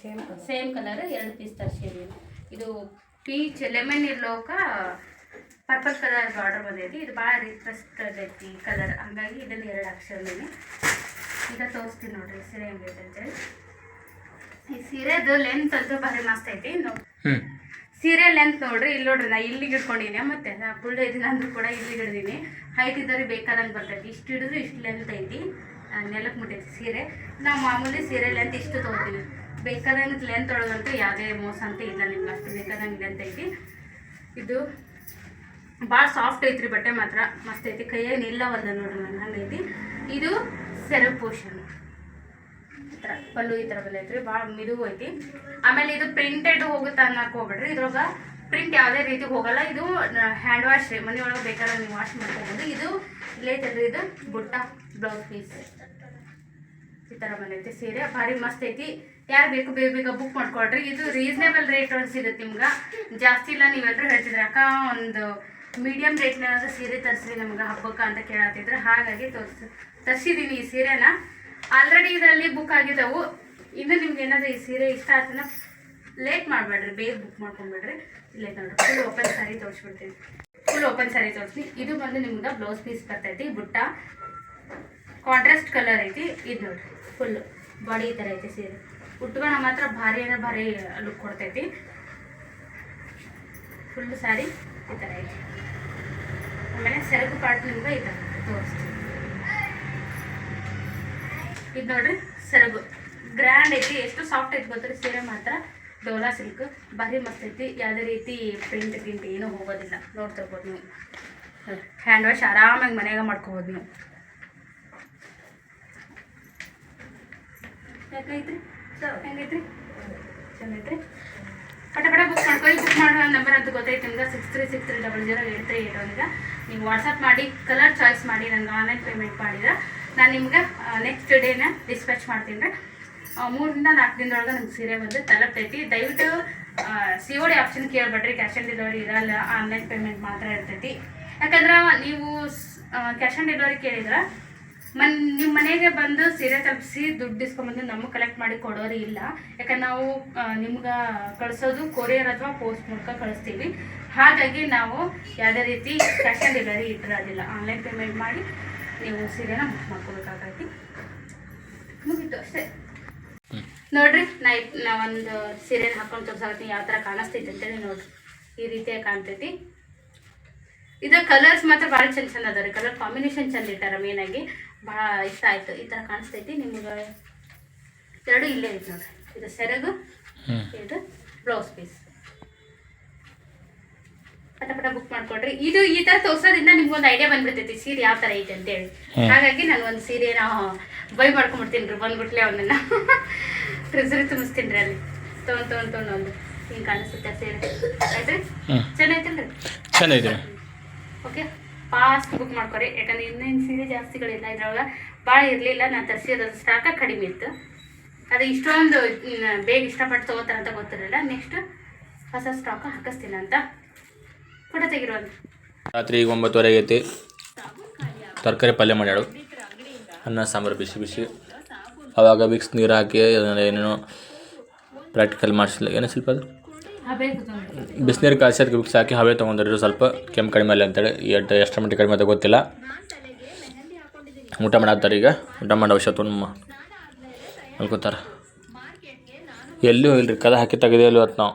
ಸೇಮ್ ಸೇಮ್ ಕಲರ್ ಎರಡು ಪೀಸ್ ತರಿಸಿ ಇದು ಪೀಚ್ ಲೆಮನ್ ಇರ್ಲೋಕ ಪರ್ಪಲ್ ಕಲರ್ ಬಾರ್ಡರ್ ಬಂದೈತಿ. ಇದು ಭಾಳ ರಿಕ್ವೆಸ್ಟ್ ಐತಿ ಕಲರ್ ಹಂಗಾಗಿ ಇದನ್ನು ಎರಡು ಅಕ್ಷರನೇ ಈಗ ತೋರಿಸ್ತೀನಿ ನೋಡ್ರಿ ಸೀರೆ ಹೆಂಗೈತೆ ಅಂತೇಳಿ. ಈ ಸೀರೆದು ಲೆಂತ್ ಅಂತೂ ಭಾರಿ ಮಸ್ತ್ ಐತಿ. ನೋಡಿ ಸೀರೆ ಲೆಂತ್ ನೋಡ್ರಿ ಇಲ್ಲಿ ನೋಡ್ರಿ ನಾ ಇಲ್ಲಿಗೆ ಇಟ್ಕೊಂಡಿನಿ. ಮತ್ತೆ ನಾ ಫುಲ್ ಇದೀನಿ ಅಂದ್ರೂ ಕೂಡ ಇಲ್ಲಿ ಹಿಡ್ದೀನಿ ಹೈಟ್ ಇದ್ದವ್ರಿಗೆ ಬೇಕಾದಂಗೆ ಬರ್ತೈತಿ. ಇಷ್ಟು ಹಿಡಿದ್ರು ಇಷ್ಟು ಲೆಂತ್ ಐತಿ. ನೆಲಕ್ಕೆ ಮುಟ್ಟೈತಿ ಸೀರೆ. ನಾವು ಮಾಮೂಲಿ ಸೀರೆ ಲೆಂತ್ ಇಷ್ಟು ತೊಗೊತೀವಿ ಬೇಕಾದಂಗೆ ಲೆಂತ್ ಒಳಗಂತೂ ಯಾವುದೇ ಮೋಸ ಅಂತ ಇಲ್ಲ ನಿಮ್ಗೆ. ಅಷ್ಟು ಬೇಕಾದಂಗೆ ಲೆಂತ್ ಐತಿ. ಇದು ಭಾಳ ಸಾಫ್ಟ್ ಐತ್ರಿ ಬಟ್ಟೆ ಮಾತ್ರ. ಮಸ್ತ್ ಐತಿ. ಕೈಯಾಗ ಒಂದು ನೋಡ್ರಿ ನನ್ನ ಹಂಗೈತಿ. ಇದು ಸೆರಗ್ ಪೋರ್ಷನ್ ಥರ ಪಲ್ಲು ಈ ಥರ ಐತ್ರಿ, ಭಾಳ ಮಿದು ಐತಿ. ಆಮೇಲೆ ಇದು ಪ್ರಿಂಟೆಡ್ ಹೋಗುತ್ತೆ ಅನ್ನಕ್ಕೆ ಹೋಗ್ಬೇಡ್ರಿ, ಇದ್ರೊಳಗೆ ಪ್ರಿಂಟ್ ಯಾವುದೇ ರೀತಿ ಹೋಗಲ್ಲ, ಇದು ಹ್ಯಾಂಡ್ ವಾಶ್ ರೀ ಮನೆ ಒಳಗೆ ಬೇಕಾದ್ರೆ ನೀವು ವಾಶ್ ಮಾಡ್ಕೋಬೋದು. ಇದು ಇಲ್ಲೈತಲ್ರಿ ಇದು ಬುಟ್ಟ ಬ್ಲೌಸ್ ಪೀಸ್ ಈ ಥರ ಬಂದೈತಿ ಸೀರೆ ಭಾರಿ ಮಸ್ತ್ ಐತಿ. ಯಾರು ಬೇಕು, ಬೇಗ ಬೇಗ ಬುಕ್ ಮಾಡ್ಕೊಳ್ರಿ. ಇದು ರೀಸನೇಬಲ್ ರೇಟ್ ಒಳಗೆ ಸಿಗುತ್ತೆ ನಿಮ್ಗೆ. ಜಾಸ್ತಿ ಇಲ್ಲ ನೀವೆಲ್ಲರೂ ಹೇಳ್ತಿದ್ರಿ, ಅಕ್ಕ, ಒಂದು ಮೀಡಿಯಮ್ ರೇಟ್ನಾಗ ಸೀರೆ ತರಿಸ್ರಿ ನಮ್ಗೆ ಹಬ್ಬಕ್ಕ ಅಂತ ಕೇಳತ್ತಿದ್ರು ಹಾಗಾಗಿ ತೋರಿಸಿ ತರಿಸಿದ್ದೀನಿ ಈ ಸೀರೆನ. ಆಲ್ರೆಡಿ ಇದರಲ್ಲಿ ಬುಕ್ ಆಗಿದ್ದವು. ಇನ್ನು ನಿಮ್ಗೆ ಏನಾದರೂ ಈ ಸೀರೆ ಇಷ್ಟ ಆಯ್ತನ ಲೇಟ್ ಮಾಡಬೇಡ್ರಿ, ಬೇಗ ಬುಕ್ ಮಾಡ್ಕೊಂಡ್ಬಿಡ್ರಿ ಇಲ್ಲೇ ನೋಡ್ರಿ ಫುಲ್ ಓಪನ್ ಸ್ಯಾರಿ ತೋರಿಸ್ಬಿಡ್ತೀನಿ. ಫುಲ್ ಓಪನ್ ಸ್ಯಾರಿ ತೋರಿಸ್ತೀನಿ. ಇದು ಬಂದು ನಿಮ್ಗೆ ಬ್ಲೌಸ್ ಪೀಸ್ ಬರ್ತೈತಿ, ಬುಟ್ಟ. ಕಾಂಟ್ರಾಸ್ಟ್ ಕಲರ್ ಐತಿ. ಇದು ನೋಡ್ರಿ ಫುಲ್ ಬಾಡಿ ಈ ಥರ ಐತಿ ಸೀರೆ. ಉಟ್ಕೋಣ ಮಾತ್ರ ಭಾರಿ ಅಂದ್ರೆ ಭಾರಿ ಲುಕ್ ಕೊಡ್ತೈತಿ. ಫುಲ್ ಸ್ಯಾರಿ ಈ ಥರ ಐತಿ. ಆಮೇಲೆ ಸೆರಗು ಪಾರ್ಟ್ ನಿಮ್ಗೆ ಈ ಥರ ತೋರಿಸ್ತೀನಿ. ಇದು ನೋಡ್ರಿ, ಸೆರಗು. ಗ್ರ್ಯಾಂಡ್ ಐತಿ. ಎಷ್ಟು ಸಾಫ್ಟ್ ಐತಿ ಗೊತ್ತ್ರಿ? ಸೀರೆ ಮಾತ್ರ. ಡೋಲಾ ಸಿಲ್ಕ್ ಭಾರಿ ಮಸ್ತ್ ಐತಿ. ಯಾವುದೇ ರೀತಿ ಪ್ರಿಂಟ್ ಗಿಂಟ್ ಏನೂ ಹೋಗೋದಿಲ್ಲ. ನೋಡ್ತಿರ್ಬೋದು ನೀವು. ಹ್ಯಾಂಡ್ ವಾಶ್ ಆರಾಮಾಗಿ ಮನೆಯಾಗ ಮಾಡ್ಕೋಬೋದು ನೀವು. ಯಾಕೈತ್ರಿ ಹೆಂಗೈತ್ರಿ? ಪಟ ಪಟ ಬುಕ್ ಮಾಡ್ಕೊಳ್ಳಿ ಬುಕ್ ನಂಬರ್ ಅಂತ ಗೊತ್ತೈತೆ ನಿಮ್ಗೆ. Six three six three double zero eight three eight ಒನ್ಗೆ ನೀವು ವಾಟ್ಸಪ್ ಮಾಡಿ ಕಲರ್ ಚಾಯ್ಸ್ ಮಾಡಿ ನನಗೆ ಆನ್ಲೈನ್ ಪೇಮೆಂಟ್ ಮಾಡಿದ್ರೆ ನಾನು ನಿಮ್ಗೆ ನೆಕ್ಸ್ಟ್ ಡೇನ ಡಿಸ್ಪ್ಯಾಚ್ ಮಾಡ್ತೀನಿ ರೀ. ಮೂರರಿಂದ ನಾಲ್ಕು ದಿನದೊಳಗೆ ನಂಗೆ ಸೀರೆ ಬಂದು ತಲುಪ್ತೈತಿ. ದಯವಿಟ್ಟು ಸಿ ಒ ಡಿ ಆಪ್ಷನ್ ಕೇಳ್ಬೇಡ್ರಿ ಕ್ಯಾಶ್ ಆನ್ ಡೆಲಿವರಿ ಇರಲ್ಲ ಆನ್ಲೈನ್ ಪೇಮೆಂಟ್ ಮಾತ್ರ ಇರ್ತೈತಿ. ಯಾಕಂದ್ರೆ ನೀವು ಕ್ಯಾಶ್ ಆನ್ ಡೆಲಿವರಿ ಕೇಳಿದ್ರೆ, ಮನ್ ನಿಮ್ಮ ಮನೆಗೆ ಬಂದು ಸೀರೆ ತಲುಪಿಸಿ ದುಡ್ಡು ಇಸ್ಕೊಂಬಂದು ನಮಗೆ ಕಲೆಕ್ಟ್ ಮಾಡಿ ಕೊಡೋರು ಇಲ್ಲ. ಯಾಕಂದ್ರೆ ನಾವು ನಿಮ್ಗೆ ಕಳಿಸೋದು ಕೊರಿಯರ್ ಅಥವಾ ಪೋಸ್ಟ್ ಮೂಲಕ ಕಳಿಸ್ತೀವಿ. ಹಾಗಾಗಿ ನಾವು ಯಾವುದೇ ರೀತಿ ಕ್ಯಾಶ್ ಆನ್ ಡೆಲಿವರಿ ಇಟ್ಟಿರೋದಿಲ್ಲ. ಆನ್ಲೈನ್ ಪೇಮೆಂಟ್ ಮಾಡಿ ನೀವು ಸೀರೆನ ಬುಕ್ ಮಾಡ್ಕೋಬೇಕಾಗೈತಿ. ಮುಗೀತು ಅಷ್ಟೇ. ನೋಡ್ರಿ ನಾ ನಾ ಒಂದು ಸೀರೆನ ಹಾಕೊಂಡು ತೋರ್ಸಾಕತ್ತೀನಿ. ಯಾವ ಥರ ಕಾಣಿಸ್ತೈತೆ ಅಂತೇಳಿ ನೋಡ್ರಿ. ಈ ರೀತಿಯಾಗಿ ಕಾಣ್ತೈತಿ. ಇದು ಕಲರ್ಸ್ ಮಾತ್ರ ಭಾಳ ಚಂದ ಚಂದ ಅದಾವ ರೀ ಕಲರ್ ಕಾಂಬಿನೇಷನ್ ಚಂದ ಇಟ್ಟಾರ ಮೇನಾಗಿ ಭಾಳ ಇಷ್ಟ ಆಯ್ತು. ಈ ಥರ ಕಾಣಿಸ್ತೈತಿ. ನಿಮ್ಗೆ ಎರಡು ಇಲ್ಲೇ ಐತೆ ನೋಡ್ರಿ. ಇದು ಸೆರಗು ಇದು ಬ್ಲೌಸ್ ಪೀಸ್ ಪಟ ಬುಕ್ ಮಾಡ್ಕೊಡ್ರಿ ಇದು ಈ ತರ ತೋರ್ಸೋದ್ರಿಂದ ನಿಮ್ಗೊಂದು ಐಡಿಯಾ ಬಂದ್ಬಿಡ್ತೈತಿ ಸೀರೆ ಯಾವ ತರ ಐತೆ ಅಂತೇಳಿ. ಹೇಳಿ ಹಾಗಾಗಿ ನಾನು ಒಂದು ಸೀರೆನ ಬೈ ಮಾಡ್ಕೊಂಡ್ಬಿಡ್ತೀನಿ ರೀ ಬಂದ್ಬಿಟ್ಲೆ ಅವನನ್ನ. ಫ್ರಿಜ್ರಿ ತುಂಬಿಸ್ತೀನಿ ರೀ ಅಲ್ಲಿ. ತೊಗೊಂಡ್ ತೊಗೊಂಡ್ ತೊಗೊಂಡು ಒಂದು. ಹಿಂಗೆ ಕಾಣಿಸುತ್ತೆ ಸೀರೆ ಆಯ್ತು ಚಂದ ಐತೆ ಓಕೆ ಫಾಸ್ಟ್ ಬುಕ್ ಮಾಡ್ಕೊರಿ. ಯಾಕಂದ್ರೆ ಇನ್ನೇನು ಸೀರೆ ಜಾಸ್ತಿಗಳಿಲ್ಲ ಇದ್ರೊಳಗೆ. ಭಾಳ ಇರಲಿಲ್ಲ ನಾನು ತರಿಸಿರೋದು ಸ್ಟಾಕ ಕಡಿಮೆ ಇತ್ತು. ಅದು ಇಷ್ಟೊಂದು ಬೇಗ ಇಷ್ಟಪಟ್ಟು ತೊಗೋತಾರೆ ಅಂತ ಗೊತ್ತಿರಲಿಲ್ಲ. ನೆಕ್ಸ್ಟ್ ಹೊಸ ಸ್ಟಾಕ್ ಹಾಕಿಸ್ತೀನಿ ಅಂತ ಫೋಟೋ ತೆಗಿರೋದು. ರಾತ್ರಿ ಈಗ ಒಂಬತ್ತುವರೆ ಐತಿ. ತರಕಾರಿ ಪಲ್ಯ ಮಾಡ್ಯಾಳು. ಅನ್ನ ಸಾಂಬಾರು ಬಿಸಿ ಬಿಸಿ. ಅವಾಗ ಮಿಕ್ಸ್ ನೀರು ಹಾಕಿ ಏನೇನು ಪ್ರಾಕ್ಟಿಕಲ್ ಮಾಡಿಸಿಲ್ಲ ಏನೋ ಸ್ವಲ್ಪ ಅದು? ಬಿಸಿನೀರು ಕಾಯಿಸಿ ಅದಕ್ಕೆ ವಿಕ್ಸ್ ಹಾಕಿ ಹವೆ ತೊಗೊಂಡ್ರಿ ಸ್ವಲ್ಪ ಕೆಮ್ಮು ಕಡಿಮೆ ಅಲ್ಲ ಅಂತೇಳಿ. ಎಷ್ಟು ಎಷ್ಟು ಮಟ್ಟಿಗೆ ಕಡಿಮೆ ಅಂತ ಗೊತ್ತಿಲ್ಲ. ಊಟ ಮಾಡತ್ತಾರೆ ಈಗ. ಊಟ ಮಾಡೋ ವಿಷಯ ತುಂಬ ಅಲ್ಕೋತಾರೆ ಎಲ್ಲೂ ಇಲ್ಲರಿ ಕದ ಹಾಕಿ ತೆಗೆದೇ ಇವತ್ತು ನಾವು.